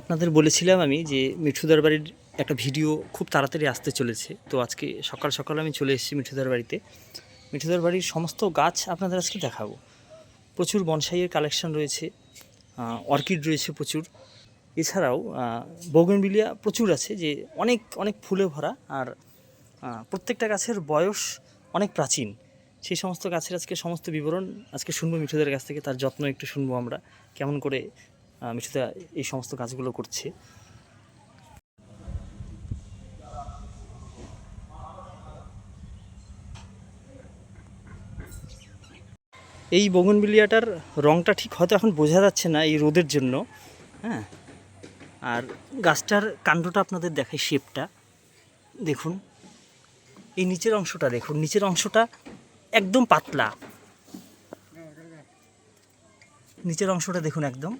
আপনাদের বলেছিলাম আমি যে মিঠুদার বাড়ির একটা ভিডিও খুব তাড়াতাড়ি আসতে চলেছে। তো আজকে সকাল সকাল আমি চলে এসেছি মিঠুদার বাড়িতে মিঠুদার বাড়ির সমস্ত গাছ আপনাদের আজকে দেখাবো। প্রচুর বনসাইয়ের কালেকশন রয়েছে অর্কিড রয়েছে প্রচুর। এছাড়াও বৌগনবিলিয়া প্রচুর আছে যে অনেক অনেক ফুলে ভরা আর প্রত্যেকটা গাছের বয়স অনেক প্রাচীন। সেই সমস্ত গাছের আজকে সমস্ত বিবরণ আজকে শুনব মিঠুদের কাছ থেকে, তার যত্ন একটু শুনব আমরা, কেমন করে মিঠুদা এই সমস্ত কাজগুলো করছে। এই বগনবিলিয়াটার রংটা ঠিক হয়তো এখন বোঝা যাচ্ছে না এই রোদের জন্য হ্যাঁ? আর গাছটার কাণ্ডটা আপনাদের দেখাই শেপটা। দেখুন, এই নিচের অংশটা দেখুন, নিচের অংশটা একদম পাতলা। নিচের অংশটা দেখুন একদম।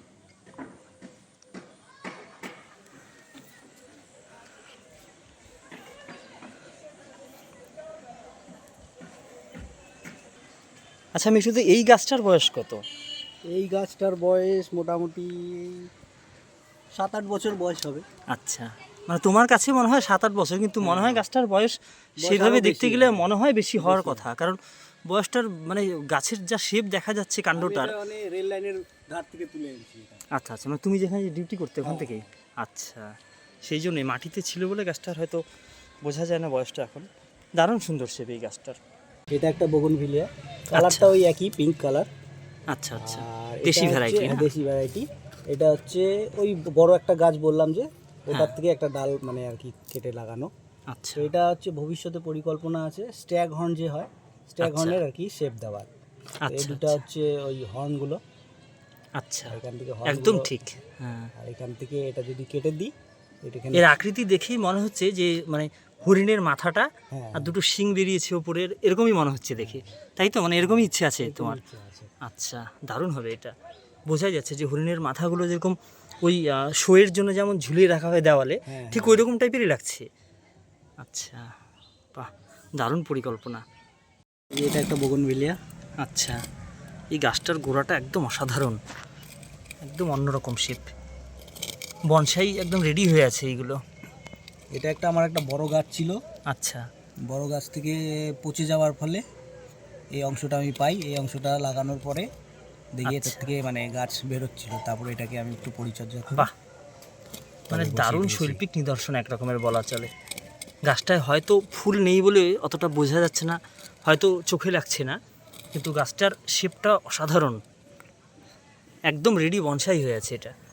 আচ্ছা আমি শুধু এই গাছটার বয়স কত? এই গাছটার বয়স মোটামুটি সাত আট বছর বয়স হবে। আচ্ছা মানে তোমার কাছে মনে হয় সাত আট বছর কিন্তু মনে হয় গাছটার বয়স সেভাবে দেখতে গেলে মনে হয় বেশি হওয়ার কথা কারণ বয়সটার মানে গাছের যা শেপ দেখা যাচ্ছে কাণ্ডটার। মানে রেল লাইনের ধার থেকে তুলে এনেছি আচ্ছা আচ্ছা মানে তুমি যেখানে ডিউটি করতে ওখান থেকেই? আচ্ছা সেই জন্যই মাটিতে ছিল বলে গাছটার হয়তো বোঝা যায় না বয়সটা এখন। দারুণ সুন্দর শেপ এই গাছটার। এটা একটা বগুন ভিলিয়া। কালারটা ওই একই পিঙ্ক কালার আচ্ছা আচ্ছা। আর দেশি variety হ্যাঁ, দেশি ভ্যারাইটি এটা হচ্ছে ওই বড় একটা গাছ বললাম যে ওটার হ্যাঁ। থেকে একটা ডাল মানে আর কি কেটে লাগানো। আচ্ছা। এটা হচ্ছে ভবিষ্যতে পরিকল্পনা আছে স্ট্যাগ হর্ন যে হয় স্ট্যাগ আচ্ছা। হর্নের আর কি শেপ দেওয়ার। এই আচ্ছা দুটো আচ্ছা, হচ্ছে ওই হর্নগুলো। আচ্ছা। এখান থেকে একদম ঠিক হ্যাঁ। আর এখান থেকে এটা যদি কেটে দিই এর আকৃতি দেখেই মনে হচ্ছে যে মানে হরিণের মাথাটা হ্যাঁ। আর দুটো শিং বেরিয়েছে ওপরের এরকমই মনে হচ্ছে দেখে। তাই তো? মানে এরকমই ইচ্ছে আছে তোমার? আচ্ছা দারুণ হবে এটা। বোঝাই যাচ্ছে যে হরিণের মাথাগুলো যেরকম ওই শোয়ের জন্য যেমন ঝুলিয়ে রাখা হয় দেওয়ালে হ্যাঁ, ঠিক ওই রকম টাইপেরই লাগছে। আচ্ছা বাহ দারুণ পরিকল্পনা। এটা একটা বগনভিলিয়া। আচ্ছা এই গাছটার গোড়াটা একদম অসাধারণ। একদম অন্যরকম শেপ বনসাই একদম রেডি হয়ে আছে এইগুলো। এটা একটা আমার একটা বড় গাছ ছিল। আচ্ছা। বড় গাছ থেকে পচে যাওয়ার ফলে এই অংশটা আমি পাই। এই অংশটা লাগানোর পরে দেখি এটার আচ্ছা। থেকে মানে গাছ বেরোচ্ছিল তারপরে এটাকে আমি একটু পরিচর্যা করি। বাহ! মানে দারুণ শৈল্পিক নিদর্শন এক রকমের বলা চলে। গাছটায় হয়তো ফুল নেই বলে অতটা বোঝা যাচ্ছে না হয়তো চোখে লাগছে না কিন্তু গাছটার শেপটা অসাধারণ। একদম রেডি বনসাই হয়ে আছে এটা।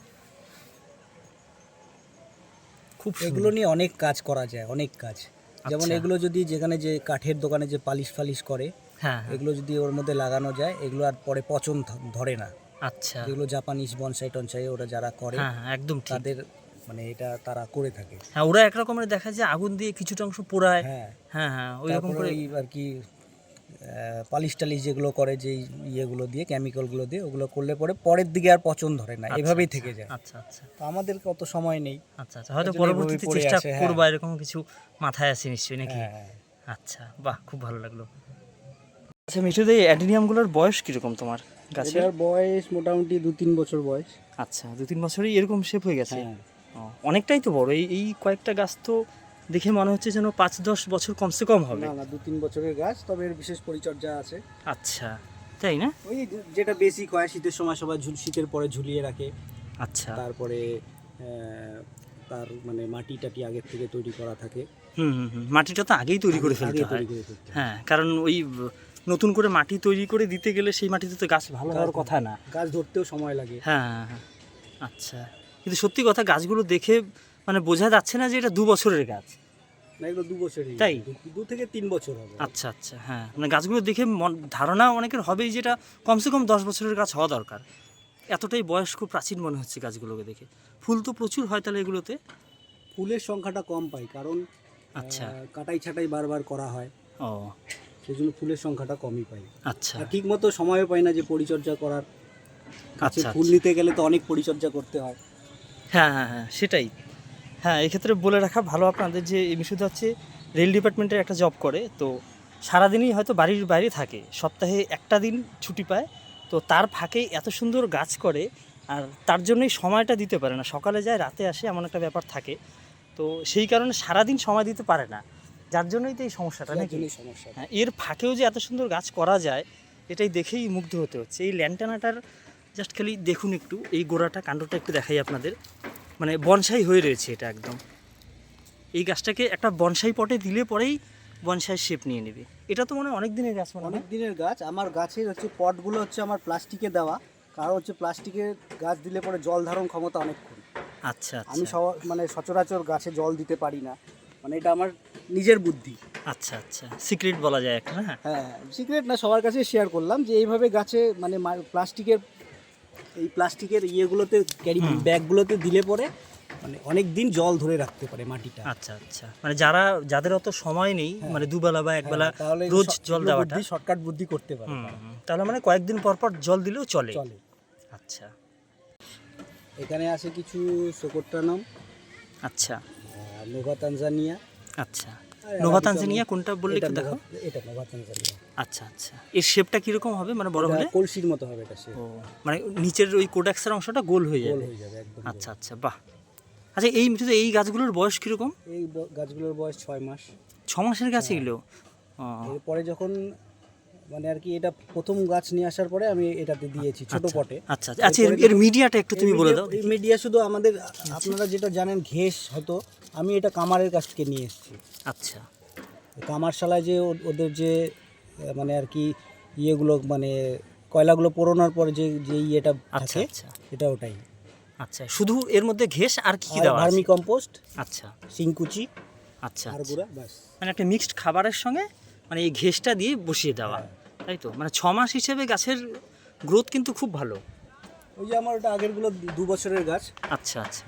খুব এগুলো নিয়ে অনেক কাজ করা যায় অনেক কাজ। যেমন আচ্ছা। এগুলো যদি যেখানে যে কাঠের দোকানে যে পালিশ ফালিশ করে হ্যাঁ হ্যাঁ, এগুলো যদি ওর মধ্যে লাগানো যায় এগুলো আর পরে পচন ধরে না। আচ্ছা। এগুলো জাপানিজ বনসাই টনসাই ওরা যারা করে হ্যাঁ হ্যাঁ, একদম তাদের মানে এটা তারা করে থাকে। হ্যাঁ ওরা এক রকমের দেখা যায় আগুন দিয়ে কিছুটা অংশ পোড়ায়। হ্যাঁ। হ্যাঁ হ্যাঁ ওই রকম করে আর কি পালিশ টালিশ যেগুলো করে যে ইয়েগুলো দিয়ে কেমিক্যালগুলো দিয়ে ওগুলো করলে পরে পরের দিকে আর পচন ধরে না আচ্ছা, এভাবেই আচ্ছা, থেকে যায়। আচ্ছা আচ্ছা। তো আমাদের অত সময় নেই। আচ্ছা আচ্ছা হয়তো পরবর্তীতে চেষ্টা হ্যাঁ। করবা এরকম কিছু মাথায় আছে নিশ্চয়ই নাকি? হ্যাঁ হ্যাঁ। আচ্ছা বাহ খুব ভালো লাগল। আচ্ছা মিঠুদা এই অ্যাডিনিয়ামগুলোর বয়স কীরকম তোমার গাছের? বয়স মোটামুটি দু তিন বছর বয়স। আচ্ছা দু তিন বছরই এরকম শেপ হয়ে গেছে? হ্যাঁ। অনেকটাই তো বড় এই এই কয়েকটা গাছ তো দেখে মনে হচ্ছে যেন পাঁচ দশ বছর কমসে কম হবে। না না দু তিন বছরের গাছ তবে এর বিশেষ পরিচর্যা আছে। আচ্ছা তাই না? ওই যেটা বেসিক হয় শীতের সময় সবাই ঝুল শীতের পরে ঝুলিয়ে রাখে। আচ্ছা। তারপরে তার মানে মাটি টাটি আগের থেকে তৈরি করা থাকে। হুম হুম হুম মাটিটা তো আগেই তৈরি করে ফেলতে হয়। তৈরি করে ফেলতে হয়। হ্যাঁ কারণ ওই নতুন করে মাটি তৈরি করে দিতে গেলে সেই মাটিতে তো গাছ ভালো হওয়ার কথা না। গাছ ধরতেও সময় লাগে। হ্যাঁ হ্যাঁ, হ্যাঁ। আচ্ছা। কিন্তু সত্যি কথা গাছগুলো দেখে মানে বোঝা যাচ্ছে না যে এটা দু বছরের গাছ। না এগুলো দু বছরই তাই? দু- থেকে তিন বছর হবে। আচ্ছা আচ্ছা হ্যাঁ। মানে গাছগুলো দেখে মন- ধারণা অনেকের হবেই যেটা কমসে কম দশ বছরের গাছ হওয়া দরকার। এতটাই বয়স খুব প্রাচীন মনে হচ্ছে গাছগুলোকে দেখে। ফুল তো প্রচুর হয় তাহলে এগুলোতে? ফুলের সংখ্যাটা কম পাই কারণ আচ্ছা। কাটাই ছাটাই বারবার করা হয়। ও। সেই জন্য ফুলের সংখ্যাটা কমই পাই। আচ্ছা। ঠিক মতো সময়ও পাই না যে পরিচর্যা করার। কাছে আচ্ছা, ফুল নিতে গেলে তো অনেক পরিচর্যা করতে হয়। হ্যাঁ হ্যাঁ হ্যাঁ সেটাই। হ্যাঁ এক্ষেত্রে বলে রাখা ভালো আপনাদের যে এই মিশুদ হচ্ছে রেল ডিপার্টমেন্টের একটা জব করে তো সারাদিনই হয়তো বাড়ির বাইরে থাকে সপ্তাহে একটা দিন ছুটি পায় তো তার ফাঁকে এত সুন্দর গাছ করে আর তার জন্যই সময়টা দিতে পারে না। সকালে যায় রাতে আসে এমন একটা ব্যাপার থাকে তো সেই কারণে সারাদিন সময় দিতে পারে না। যার জন্যই তো এই সমস্যাটা নাকি? সমস্যা হ্যাঁ এর ফাঁকেও যে এত সুন্দর গাছ করা যায় এটাই দেখেই মুগ্ধ হতে হচ্ছে। এই ল্যান্টানাটার জাস্ট খালি দেখুন একটু এই গোড়াটা কাণ্ডটা একটু দেখাই আপনাদের। মানে বনসাই হয়ে রয়েছে এটা একদম। এই গাছটাকে একটা বনসাই পটে দিলে পরেই বনসাই শেপ নিয়ে নেবে। এটা তো মনে অনেক দিনের গাছ মনে অনেক দিনের গাছ। আমার গাছের হচ্ছে পটগুলো হচ্ছে আমার প্লাস্টিকে দেওয়া। কারণ হচ্ছে প্লাস্টিকের গাছ দিলে পরে জল ধারণ ক্ষমতা অনেকক্ষণ। আচ্ছা আমি আচ্ছা মানে সচরাচর গাছে জল দিতে পারি না। মানে এটা আমার নিজের বুদ্ধি। আচ্ছা আচ্ছা। সিক্রেট বলা যায় একটা হ্যাঁ? হ্যাঁ সিক্রেট না সবার কাছে শেয়ার করলাম যে এইভাবে গাছে মানে প্লাস্টিকের এই প্লাস্টিকের ইয়েগুলোতে ক্যারি ব্যাগগুলোতে দিলে পরে মানে অনেক দিন জল ধরে রাখতে পারে মাটিটা। আচ্ছা আচ্ছা। মানে যারা যাদের অত সময় নেই হ্যাঁ। মানে দুবেলা বা একবেলা হ্যাঁ, রোজ জল দেওয়াটা। শর্টকাট বুদ্ধি করতে পারে। তাহলে মানে কয়েকদিন পর পর জল দিলেও চলে। চলে। আচ্ছা। এখানে আছে কিছু সোকোট্টানম আচ্ছা। Nova Tanzania. আচ্ছা। নোভা তানজানিয়া কোনটা বললে একটু দেখো এটা নোভা তানজানিয়া আচ্ছা আচ্ছা। এর শেপটা কীরকম হবে? মানে বড় হলে? কলসির মতো হবে এটা শেপ মানে নিচের ওই কোডাক্সের অংশটা গোল হয়ে গোল যাবে হয়ে যাবে একদম আচ্ছা আচ্ছা বাহ। আচ্ছা এই মিঠুতে এই গাছগুলোর বয়স কীরকম? এই গাছগুলোর বয়স ছয় মাস। ছ মাসের গাছ এগুলো এরপরে যখন মানে আর কি এটা প্রথম গাছ নিয়ে আসার পরে আমি এটাতে দিয়েছি ছোট আচ্ছা, পটে। আচ্ছা আচ্ছা। আচ্ছা এর- মিডিয়াটা একটু তুমি বলে দাও মিডিয়া শুধু আমাদের আপনারা যেটা জানেন ঘেস হতো আমি এটা কামারের কাছ থেকে নিয়ে এসেছি। আচ্ছা। কামারশালায় যে ওদের যে মানে আর কি ইয়েগুলো মানে কয়লাগুলো পোড়ানোর পরে যে যে ইয়েটা আছে আচ্ছা। এটা ওটাই। আচ্ছা শুধু এর মধ্যে ঘেস আর কি দেওয়া ভার্মি কম্পোস্ট আচ্ছা। সিংকুচি আচ্ছা। আর। গুঁড়া ব্যাস। মানে একটা মিক্সড খাবারের সঙ্গে মানে এই ঘেসটা দিয়ে বসিয়ে দেওয়া। তাই তো? মানে ছ মাস হিসেবে গাছের গ্রোথ কিন্তু খুব ভালো। ওই যে আমার ওটা আগেরগুলো দু- বছরের গাছ। আচ্ছা আচ্ছা।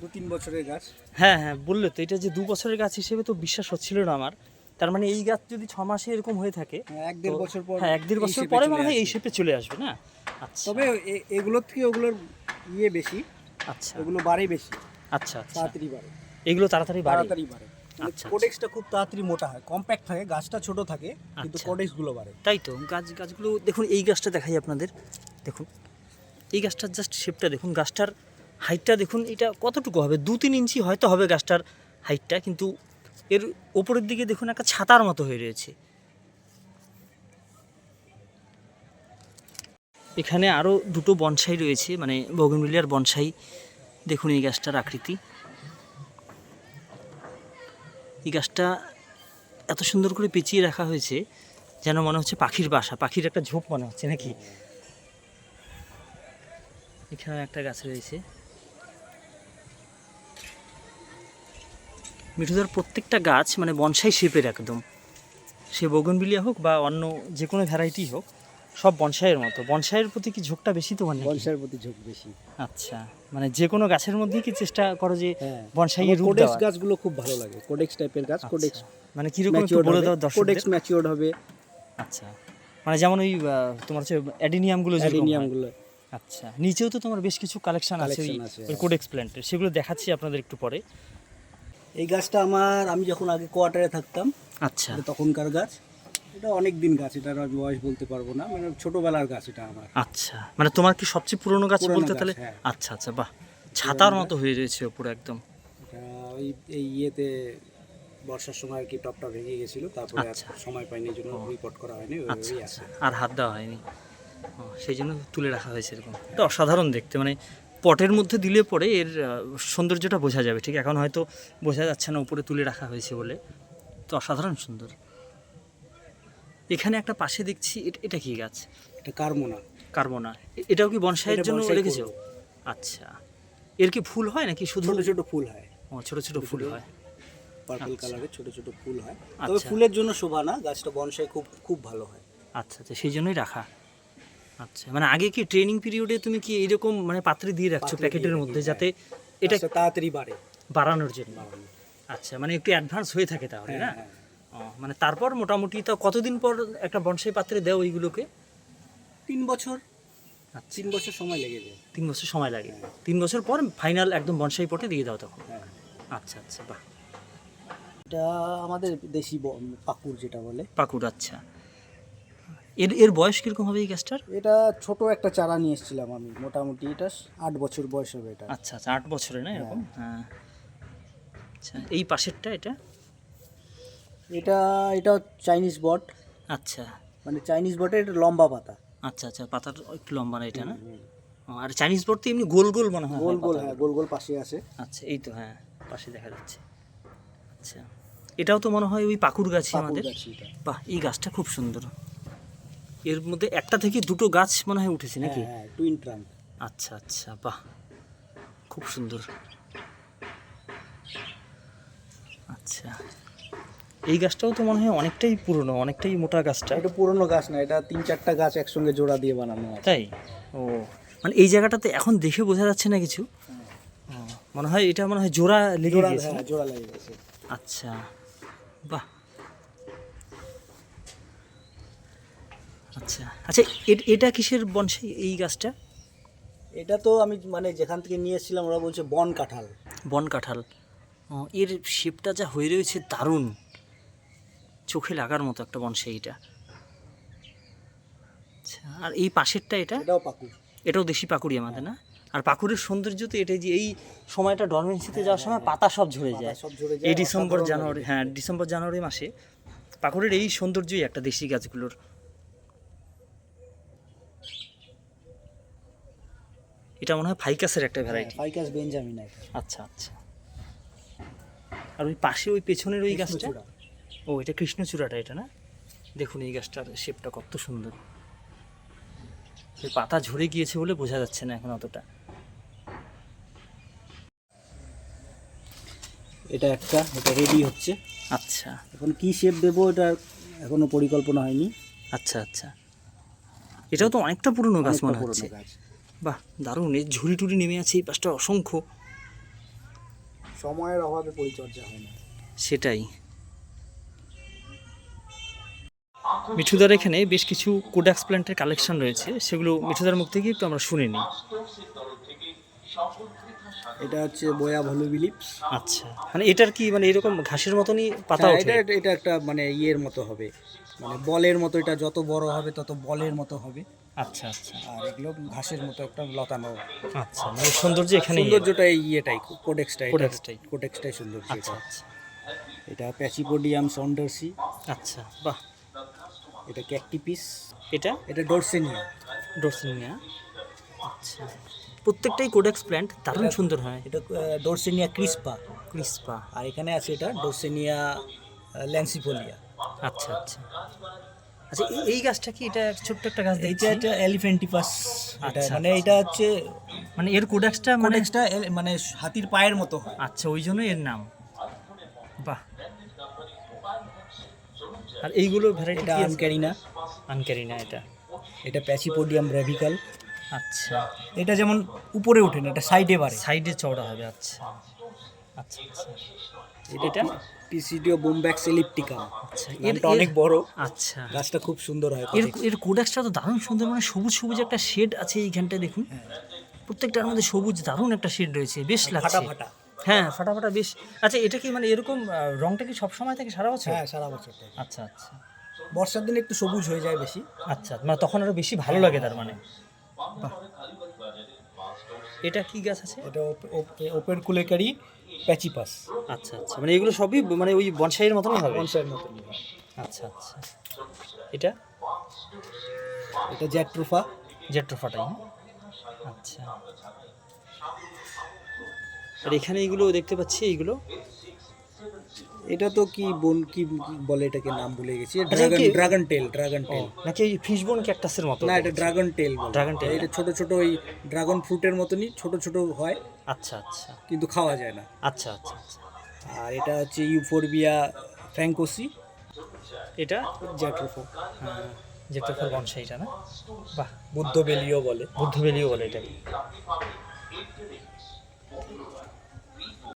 দু তিন বছরের গাছ। হ্যাঁ হ্যাঁ বললে তো এটা যে দু বছরের গাছ হিসেবে তো বিশ্বাস হচ্ছিল না আমার। তার মানে এই গাছ যদি ছ মাসে এরকম হয়ে থাকে হ্যাঁ, এক দেড় বছর পর হ্যাঁ এক দেড় বছর পরে মনে হয় এই শেপে চলে আসবে না? আচ্ছা। তবে এগুলোর থেকে ওগুলোর ইয়ে বেশি। আচ্ছা। ওগুলো বাড়ে বেশি। আচ্ছা আচ্ছা। তাড়াতাড়ি বাড়ে। এগুলো তাড়াতাড়ি বাড়ে। তাড়াতাড়ি বাড়ে। কোডেক্সটা খুব তাড়াতাড়ি মোটা হয় কম্প্যাক্ট থাকে গাছটা ছোট থাকে কিন্তু আচ্ছা। কোডেক্সগুলো বাড়ে। তাই তো গাছ গাছগুলো দেখুন এই গাছটা দেখাই আপনাদের দেখুন। এই গাছটার জাস্ট শেপটা দেখুন গাছটার হাইটটা দেখুন এটা কতটুকু হবে? দু তিন ইঞ্চি হয়তো হবে গাছটার হাইটটা কিন্তু এর ওপরের দিকে দেখুন একটা ছাতার মতো হয়ে রয়েছে। এখানে আরও দুটো বনসাই রয়েছে মানে বগনবিলিয়ার বনসাই দেখুন এই গাছটার আকৃতি। এই গাছটা এত সুন্দর করে পেঁচিয়ে রাখা হয়েছে যেন মনে হচ্ছে পাখির বাসা, পাখির একটা ঝোপ মনে হচ্ছে নাকি? এখানে একটা গাছ রয়েছে। মিঠুদার প্রত্যেকটা গাছ মানে বনসাই শেপের একদম। সে বগনবিলিয়া হোক বা অন্য যে কোনো ভ্যারাইটি হোক সব বনসাইয়ের মতো। বনসাইয়ের প্রতি কি ঝোঁকটা বেশি তোমার নাকি? বনসাইয়ের প্রতি ঝোঁক বেশি। আচ্ছা মানে যে কোনো গাছের মধ্যে কি চেষ্টা করো যে হ্যাঁ বনসাইয়ের রূপ কোডেক্স গাছগুলো খুব ভালো লাগে কোডেক্স টাইপের গাছ কোডেক্স আচ্ছা, মানে কীরকম একটু বলে দাও দর্শকদের। কোডেক্স ম্যাচিওর্ড হবে। আচ্ছা মানে যেমন ওই তোমার হচ্ছে অ্যাডিনিয়ামগুলো যেরকম হয়। অ্যাডিনিয়ামগুলো। আচ্ছা নিচেও তো তোমার বেশ কিছু কালেকশন আছে ওই। কোডেক্স প্ল্যান্টের সেগুলো দেখাচ্ছি আপনাদের একটু পরে। এই গাছটা আমার আমি যখন আগে কোয়ার্টারে থাকতাম আচ্ছা। তখনকার গাছ। এটা অনেক দিন গাছ এটার আমি বয়স বলতে পারব না মানে ছোটবেলার গাছ এটা আমার। আচ্ছা মানে তোমার কি সবচেয়ে পুরনো গাছ পুরনো বলতে গাছ, তাহলে? হ্যাঁ। আচ্ছা আচ্ছা বাহ। ছাতার মতো হয়ে রয়েছে ওপরে একদম। এটা ওই এই ইয়েতে বর্ষার সময় আর কি টপটা ভেঙে গেছিল তারপরে আর আচ্ছা। সময় পাইনি এই জন্য রিপোর্ট করা হয়নি আচ্ছা ওইভাবেই আচ্ছা। আছে। আর হাত দেওয়া হয়নি। ও, সেই জন্য তুলে রাখা হয়েছে এরকম। এটা অসাধারণ দেখতে মানে পটের মধ্যে দিলে পরে এর আহ, সৌন্দর্যটা বোঝা যাবে ঠিক? এখন হয়তো বোঝা যাচ্ছে না উপরে তুলে রাখা হয়েছে বলে। তো অসাধারণ সুন্দর। এখানে একটা পাশে দেখছি এট- কি গাছ? এটা কার্মোনা। কার্বনা এ- এটাও কি বনসাইয়ের জন্য রেখেছো? আচ্ছা। এর কি ফুল হয় নাকি শুধু? ছোট ছোট ফুল হয়। ও, ছোট ছোট ফুল হয়। পার্পল আচ্ছা। কালারের ছোট ছোট ফুল হয়। তবে আচ্ছা। ফুলের জন্য শোভা না গাছটা বনসাই খুব খুব ভালো হয়। আচ্ছা আচ্ছা সেই জন্যই রাখা। আচ্ছা মানে আগে কি ট্রেনিং পিরিয়ডে তুমি কি এইরকম মানে পাত্রে দিয়ে রাখছো প্যাকেটের মধ্যে যাতে এটা তাড়াতাড়ি বাড়ে। বাড়ানোর জন্য? আচ্ছা মানে একটু অ্যাডভান্স হয়ে থাকে তাহলে হ্যাঁ, না? হ্যাঁ। মানে তারপর মোটামুটি তো কতদিন পর একটা বনসাই পাত্রে দেও ওইগুলোকে? তিন বছর। আচ্ছা। তিন বছর সময় লেগে যায়। তিন বছর সময় লাগে। তিন বছর পর ফাইনাল একদম বনসাই পটে দিয়ে দাও তখন। হ্যাঁ। আচ্ছা আচ্ছা বাহ। এটা আমাদের দেশি ব- পাকুর যেটা বলে। পাকুড় আচ্ছা। এর এর বয়স কীরকম হবে এই গাছটার এটা ছোট একটা চারা নিয়ে এসেছিলাম আমি। মোটামুটি এটা আট বছর বয়স হবে এটা। আচ্ছা আচ্ছা আট বছরে না এরকম? হ্যাঁ। আচ্ছা এই পাশেরটা এটা? এটা এটা চাইনিজ বট। আচ্ছা। মানে চাইনিজ বটের এটা লম্বা পাতা। আচ্ছা আচ্ছা পাতার একটু লম্বা না এটা না? আর চাইনিজ বোর্ড তো এমনি গোল গোল মনে হয় গোল গোল হ্যাঁ গোল গোল পাশে আছে। আচ্ছা এই তো হ্যাঁ পাশে দেখা যাচ্ছে। আচ্ছা এটাও তো মনে হয় ওই পাকুর গাছই আমাদের? বাহ এই গাছটা খুব সুন্দর। এর মধ্যে একটা থেকে দুটো গাছ মনে হয় উঠেছে নাকি? হ্যাঁ টুইন ট্রাঙ্ক আচ্ছা আচ্ছা বাহ খুব সুন্দর। আচ্ছা। এই গাছটাও তো মনে হয় অনেকটাই পুরনো অনেকটাই মোটা গাছটা। এটা পুরনো গাছ না এটা তিন চারটা গাছ একসঙ্গে জোড়া দিয়ে বানানো তাই? ও মানে এই জায়গাটাতে এখন দেখে বোঝা যাচ্ছে না কিছু। মনে হয় এটা মনে হয় জোড়া লেগে গিয়েছে। হ্যাঁ জোড়া লেগে গেছে আচ্ছা বাহ। আচ্ছা আচ্ছা এটা কিসের বনসাই এই গাছটা? এটা তো আমি মানে যেখান থেকে নিয়ে এসেছিলাম ওরা বলছে বন কাঁঠাল। বন কাঁঠাল। এর শেপটা যা হয়ে রয়েছে দারুণ। চোখে লাগার মতো একটা বনসাই এটা আচ্ছা আর এই পাশেরটা এটা? এটাও পাকুড়। এটাও দেশি পাকুড়ি আমাদের না? আর পাকুড়ের সৌন্দর্য তো এটাই যে এই সময়টা ডরমেন্সিতে যাওয়ার সময় পাতা সব ঝরে যায়। সব ঝরে যায় এই ডিসেম্বর জানুয়ারি হ্যাঁ ডিসেম্বর জানুয়ারি মাসে পাকুড়ের এই সৌন্দর্যই একটা দেশি গাছগুলোর। এটা মনে হয় ফাইকাসের একটা ভ্যারাইটি ফাইকাস বেঞ্জামিন আচ্ছা আচ্ছা। আর ওই পাশে ওই পেছনের ওই গাছটা। ও এটা কৃষ্ণচূড়াটা এটা না? দেখুন এই গাছটার শেপটা কত সুন্দর। পাতা ঝরে গিয়েছে বলে বোঝা যাচ্ছে না এখন অতটা। এটা একটা এটা রেডি হচ্ছে। আচ্ছা। এখন কি শেপ দেবো এটা এখনও পরিকল্পনা হয়নি। আচ্ছা আচ্ছা। এটাও তো অনেকটা পুরনো গাছ মনে হচ্ছে। বাহ দারুণ। এই ঝুড়ি টুড়ি নেমে আছে এই পাশটা অসংখ্য। সময়ের অভাবে পরিচর্যা হয় না। সেটাই। মিঠুদার এখানে বেশ কিছু কোডাক্স প্ল্যান্টের কালেকশন রয়েছে। সেগুলো মিঠুদার মুখ থেকে একটু আমরা শুনে নিই এটা হচ্ছে বয়া ভলু বিলিপস আচ্ছা। মানে এটার কি মানে এরকম ঘাসের মতনই পাতা হ্যাঁ, এটা এটা একটা মানে ইয়ের মতো হবে। মানে বলের মতো এটা যত বড় হবে তত বলের মতো হবে। আচ্ছা আচ্ছা। আর এগুলো ঘাসের মতো একটা লতানো। আচ্ছা মানে সৌন্দর্য এখানে সৌন্দর্যটা এই ইয়েটাই কোডেক্সটাই কোডেক্সটাই। কোডেক্সটাই সৌন্দর্য আচ্ছা আচ্ছা। এটা প্যাচিপোডিয়াম সন্ডার্সি আচ্ছা বাহ। এটা ক্যাকটিপিস এটা? এটা ডোরসেনিয়া ডোরসিনিয়া আচ্ছা। প্রত্যেকটাই কোডেক্স প্ল্যান্ট দারুণ সুন্দর হয়। এটা ডোরসেনিয়া ক্রিসপা ক্রিস্পা আর এখানে আছে এটা ডোরসেনিয়া ল্যান্সিফোলিয়া আচ্ছা আচ্ছা। আচ্ছা এই- গাছটা কি এটা ছোট্ট একটা গাছ দেখছি? এইটা একটা এলিফেন্টিপাস এটা আচ্ছা, মানে এটা হচ্ছে মানে এর কোডেক্সটা মানে মানে হাতির পায়ের মতো হয়। আচ্ছা ওই জন্য এর নাম। বাহ। আর এইগুলো ভ্যারাইটি এটা আনক্যারিনা আনকারি না এটা। এটা প্যাচিপোডিয়াম ব্রেভিকাল আচ্ছা। এটা যেমন উপরে ওঠে না এটা সাইডে বাড়ে। সাইডে চওড়া হবে আচ্ছা। আচ্ছা আচ্ছা। এটা পিসিডিও বোমব্যাক্স এলিপ্টিকাম আচ্ছা এর- অনেক বড়। আচ্ছা। গাছটা খুব সুন্দর হয় এর এর কোডেক্সটা তো দারুণ সুন্দর মানে সবুজ সবুজ একটা শেড আছে এইখানটায় দেখুন। প্রত্যেকটার মধ্যে সবুজ দারুণ একটা শেড রয়েছে বেশ লাগছে। ফাটা ফাটা। হ্যাঁ ফাটা ফাটা বেশ। আচ্ছা এটা কি মানে এরকম রংটা কি সব সময় থাকে সারা বছর? হ্যাঁ সারা বছর থাকে। আচ্ছা আচ্ছা। বর্ষার দিনে একটু সবুজ হয়ে যায় বেশি। আচ্ছা মানে তখন আরও বেশি ভালো লাগে তার মানে। এটা কি গাছ আছে? এটা ওপের কুলেকারি প্যাচিপাস। আচ্ছা আচ্ছা মানে এগুলো সবই মানে ওই বনসাইয়ের মতনই হবে? বনসাইয়ের মতন আচ্ছা আচ্ছা। এটা? এটা জ্যাট্রোফা। জেট্রোফাটাই হ্যাঁ? আচ্ছা। আর এখানে এগুলো দেখতে পাচ্ছি এইগুলো এটা তো কি বোন কি বলে এটাকে নাম ভুলে গেছি। আচ্ছা, dragon dragon tail dragon tail. নাকি ওই ফিশবোন ক্যাকটাসের মতো? না এটা ড্রাগন টেল ড্রাগন টেল। এটা ছোট ছোট ওই ড্রাগন ফ্রুটের মতনই ছোট ছোট হয়। আচ্ছা আচ্ছা। কিন্তু খাওয়া যায় না। আচ্ছা আচ্ছা আচ্ছা। আর এটা হচ্ছে ইউফোরবিয়া ফ্র্যাঙ্কোসি। এটা? জ্যাট্রোফা হ্যাঁ জেট্রোফার বনসাইটা না? বাহ বুদ্ধবেলিও বলে। বুদ্ধবেলিও বলে এটাকে।